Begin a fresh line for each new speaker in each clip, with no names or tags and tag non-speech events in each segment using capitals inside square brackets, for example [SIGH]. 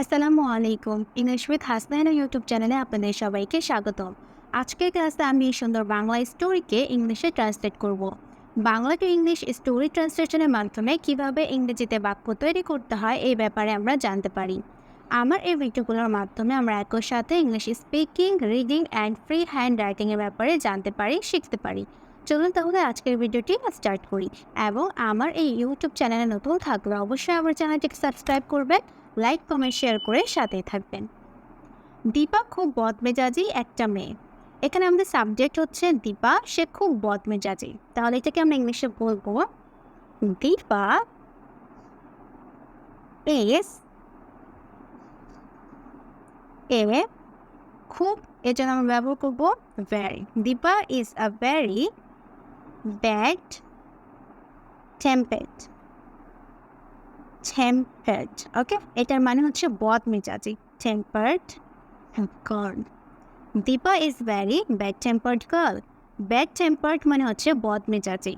আসসালামু আলাইকুম। English with Hasnaina YouTube চ্যানেলে আপনাদের সবাইকে স্বাগতম। আজকের ক্লাসে আমি এই সুন্দর বাংলা স্টোরিকে ইংলিশে ট্রান্সলেট করব। বাংলা টু ইংলিশ স্টোরি ট্রান্সলেশনের মাধ্যমে কীভাবে ইংরেজিতে বাক্য তৈরি করতে হয় এই ব্যাপারে আমরা জানতে পারি। আমার এই ভিডিওগুলোর মাধ্যমে আমরা একই সাথে English speaking reading and free hand রাইটিংয়ের ব্যাপারে জানতে পারি, শিখতে পারি। চলুন তাহলে আজকের ভিডিওটি স্টার্ট করি। এবং আমার এই ইউটিউব চ্যানেলে নতুন থাকলে অবশ্যই আমার চ্যানেলটিকে সাবস্ক্রাইব করবেন। লাইক, কমেন্ট, শেয়ার করে সাথে থাকবেন। দীপা খুব বদমেজাজি একটা মেয়ে। এখানে আমাদের সাবজেক্ট হচ্ছে দীপা, সে খুব বদমেজাজি। তাহলে এটাকে আমরা ইংলিশে বলব দীপা এস এ খুব এর জন্য আমরা ব্যবহার করব very Deepa is a very bad tempered tempered okay এটার মানে হচ্ছে বদ মেজাজি tempered girl Deepa is very bad tempered girl bad tempered মানে হচ্ছে বদ মেজাজি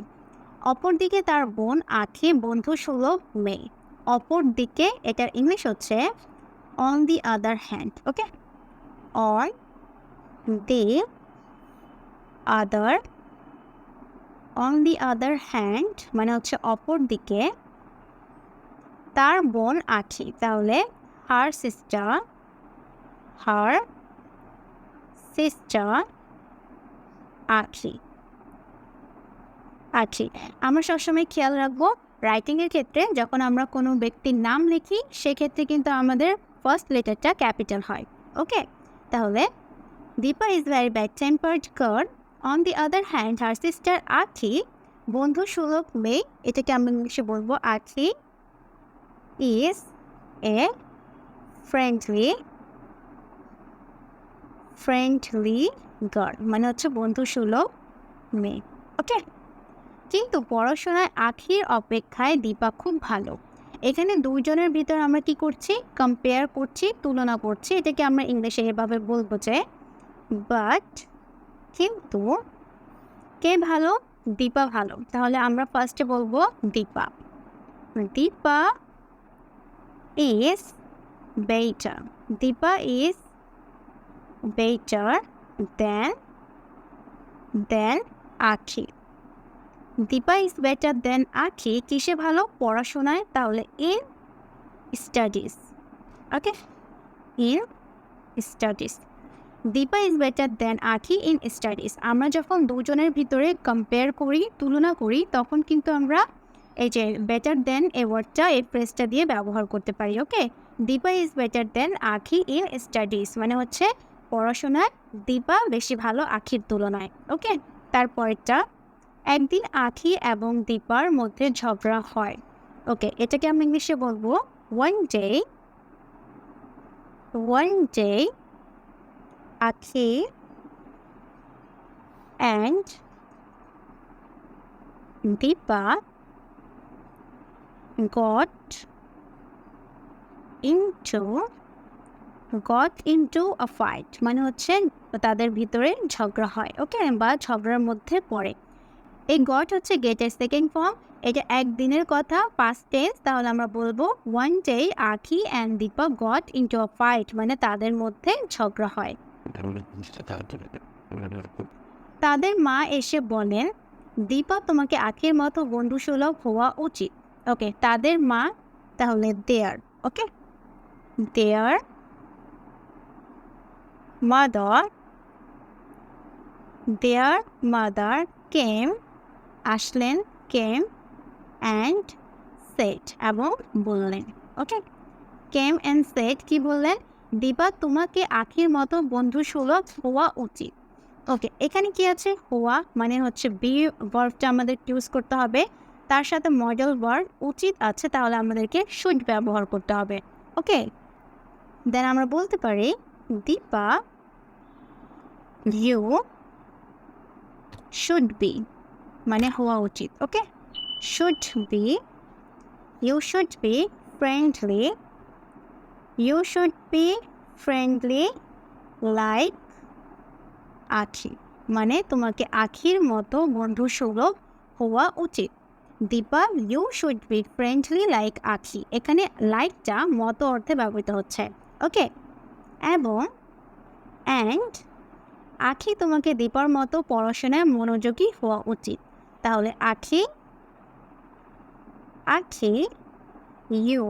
অপরদিকে তার বোন আখি বন্ধু সুলভ মেয়ে। অপর দিকে এটার ইংলিশ হচ্ছে on the other hand okay on the other on the other hand মানে হচ্ছে অপর দিকে তার বোন আখি তাহলে হার সিস্টার হার সিস্টার আখি আখি আমরা সবসময় খেয়াল রাখব রাইটিংয়ের ক্ষেত্রে যখন আমরা কোনো ব্যক্তির নাম লিখি, সেক্ষেত্রে কিন্তু আমাদের ফার্স্ট লেটারটা ক্যাপিটাল হয়। ওকে তাহলে Deepa is very bad tempered girl on the other hand her sister Akhi বন্ধু সুলভ মেয়ে, এটাকে আমরা ইংলিশে বলব আখি is a friendly friendly girl. মানে হচ্ছে বন্ধু সুলভ মেয়ে। ওকে কিন্তু পড়াশোনায় আখির অপেক্ষায় দীপা খুব ভালো। এখানে দুইজনের ভিতর আমরা কি করছি? কম্পেয়ার করছি, তুলনা করছি। এটাকে আমরা ইংলিশে এভাবে বলব যে বাট কিন্তু কে ভালো? দীপা ভালো। তাহলে আমরা ফার্স্টে বলব Deepa. Deepa is better. Deepa is better than than Akhi. Deepa is better than Akhi কিসে ভালো? পড়াশোনায়, তাহলে in studies okay in studies Deepa is better than Akhi in studies আমরা যখন দুজনের ভিতরে কম্পেয়ার করি, তুলনা করি, তখন কিন্তু আমরা এই যে বেটার দেন এ ওয়ার্ডটা এই ফ্রেজটা দিয়ে ব্যবহার করতে পারি okay Deepa is better than Akhi in studies মানে হচ্ছে পড়াশোনায় দীপা বেশি ভালো আখির তুলনায় ওকে তারপরেরটা, একদিন আখি এবং দীপার মধ্যে ঝগড়া হয় ওকে এটাকে আমি ইংলিশে বলব one day one day Akhi and Dipa got into got into a fight মানে হচ্ছে তাদের ভিতরে ঝগড়া হয় ওকে বা ঝগড়ার মধ্যে পড়ে। এই গট হচ্ছে গেট গেটের সেকেন্ড ফর্ম এটা একদিনের কথা পাস্ট টেন্স তাহলে আমরা বলব one day Akhi and Dipa got into a fight মানে তাদের মধ্যে ঝগড়া হয়। তাদের মা এসে বলেন, দীপা তোমাকে আখির মতো বন্ধুসুলভ হওয়া উচিত। ওকে, তাদের মা তাহলে দেয়ার, ওকে? দেয়ার মাদার দেয়ার মাদার কেম, আসলেন কেম অ্যান্ড সেট এবং বললেন, ওকে? কেম অ্যান্ড সেট কি বললেন? দীপা তোমাকে আখির মতো বন্ধু সুলভ হওয়া উচিত। ওকে, এখানে কি আছে? হওয়া মানে হচ্ছে বি ভার্বটা আমাদের ইউজ করতে হবে। তার সাথে মডেল ওয়ার্ড উচিত আছে, তাহলে আমাদেরকে শুড ব্যবহার করতে হবে ওকে দেন আমরা বলতে পারি, দীপা ইউ শুড বি মানে হওয়া উচিত okay should be you should be friendly you should be friendly like Akhi মানে তোমাকে আখির মতো বন্ধু সুলভ হওয়া উচিত। Dipa you should be friendly like Akhi এখানে লাইকটা মতো অর্থে ব্যবহৃত হচ্ছে। ওকে এবং অ্যান্ড আখি তোমাকে দীপার মতো পড়াশোনায় মনোযোগী হওয়া উচিত। তাহলে আখি আখি ইউ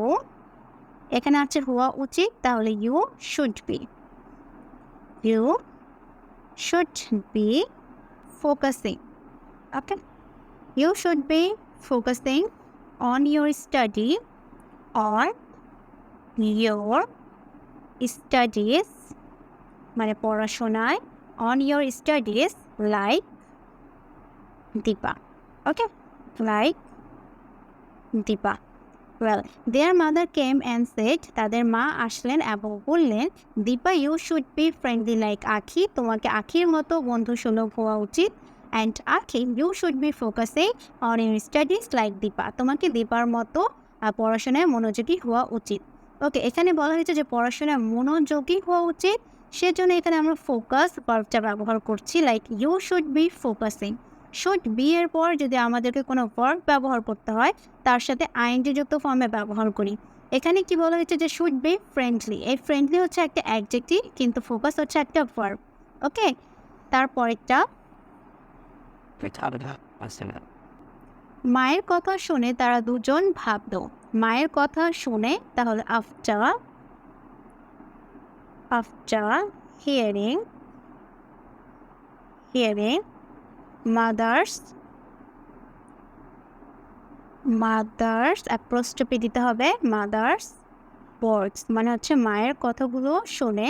এখানে আছে হওয়া উচিত, তাহলে you should be you should be focusing okay you should be focusing on your study or your studies মানে পড়াশোনায় on your studies like Dipa okay like Dipa well their mother came and set তাদের মা আসলেন এবং বললেন Dipa you should be friendly like Akhi, তোমাকে আখির মতো বন্ধু সুলভ হওয়া উচিত। And Akhi you should be focusing on your studies like Dipa তোমাকে দীপার মতো পড়াশোনায় মনোযোগী হওয়া উচিত। ওকে এখানে বলা হয়েছে যে পড়াশোনায় মনোযোগী হওয়া উচিত। সেজন্য এখানে আমরা ফোকাস ভার্বটা ব্যবহার করছি like you should be focusing should be এর পর যদি আমাদেরকে কোনো ভার্ব ব্যবহার করতে হয়, তার সাথে আইনটি যুক্ত ফর্মে ব্যবহার করি। এখানে কি বলা হয়েছে যে শুড বি ফ্রেন্ডলি এই ফ্রেন্ডলি হচ্ছে একটা অ্যাডজেক্টিভ কিন্তু ফোকাস হচ্ছে একটা ভার্ব ওকে তারপরেরটা মায়ের কথা শুনে তারা দুজন ভাবল, মায়ের কথা শুনে তাহলে after after hearing hearing mother's mother's apostrophe দিতে হবে মাদার্স ওয়ার্ডস মানে হচ্ছে মায়ের কথাগুলো শুনে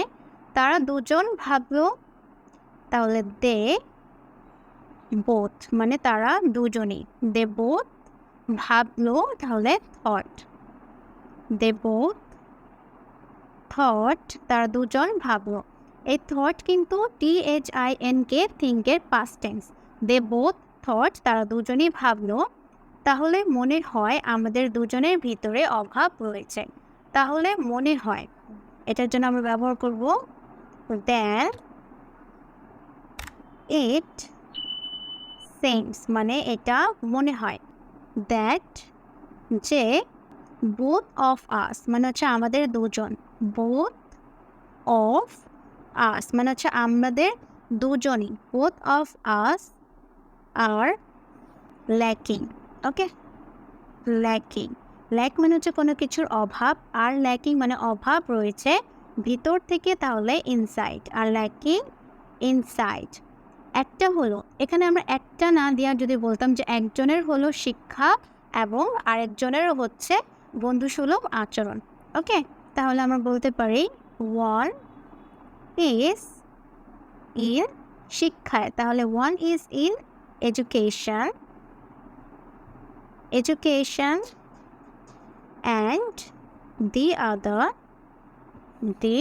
তারা দুজন ভাবলো, তাহলে দে বোথ মানে তারা দুজনেই। দে বোথ ভাবলো তাহলে থট দে বোথ থট তারা দুজন ভাবলো। এই থট কিন্তু T H I N K থিঙ্কের past tense they both thought তারা দুজনই ভাবলো। তাহলে মনে হয় আমাদের দুজনের ভিতরে অভাব রয়েছে। তাহলে মনে হয়, এটার জন্য আমরা ব্যবহার করব। দ্যাট ইট সেন্স মানে এটা মনে হয়। দ্যাট যে বোথ অফ আস মানে হচ্ছে আমাদের দুজন। বোথ অফ আস মানে হচ্ছে আমাদের দুজনই। Both of us are lacking okay lacking lack মানে হচ্ছে কোনো কিছুর অভাব, আর ল্যাকিং মানে অভাব রয়েছে ভিতর থেকে তাহলে ইনসাইড আর ল্যাকিং ইনসাইড একটা হলো এখানে আমরা একটা না দেওয়া যদি বলতাম যে একজনের হলো শিক্ষা এবং আরেকজনেরও হচ্ছে বন্ধুসুলভ আচরণ ওকে? তাহলে আমরা বলতে পারি ওয়ান ইজ ইন শিক্ষায় তাহলে one is in education education and the other the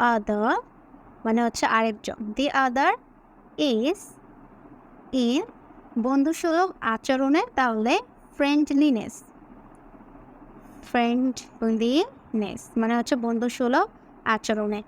other [LAUGHS] মানে হচ্ছে আরেকজন। দি আদার ইজ ইন বন্ধুসুলভ আচরণে তাহলে ফ্রেন্ডলিনেস ফ্রেন্ডলিনেস মানে হচ্ছে বন্ধুসুলভ আচরণে।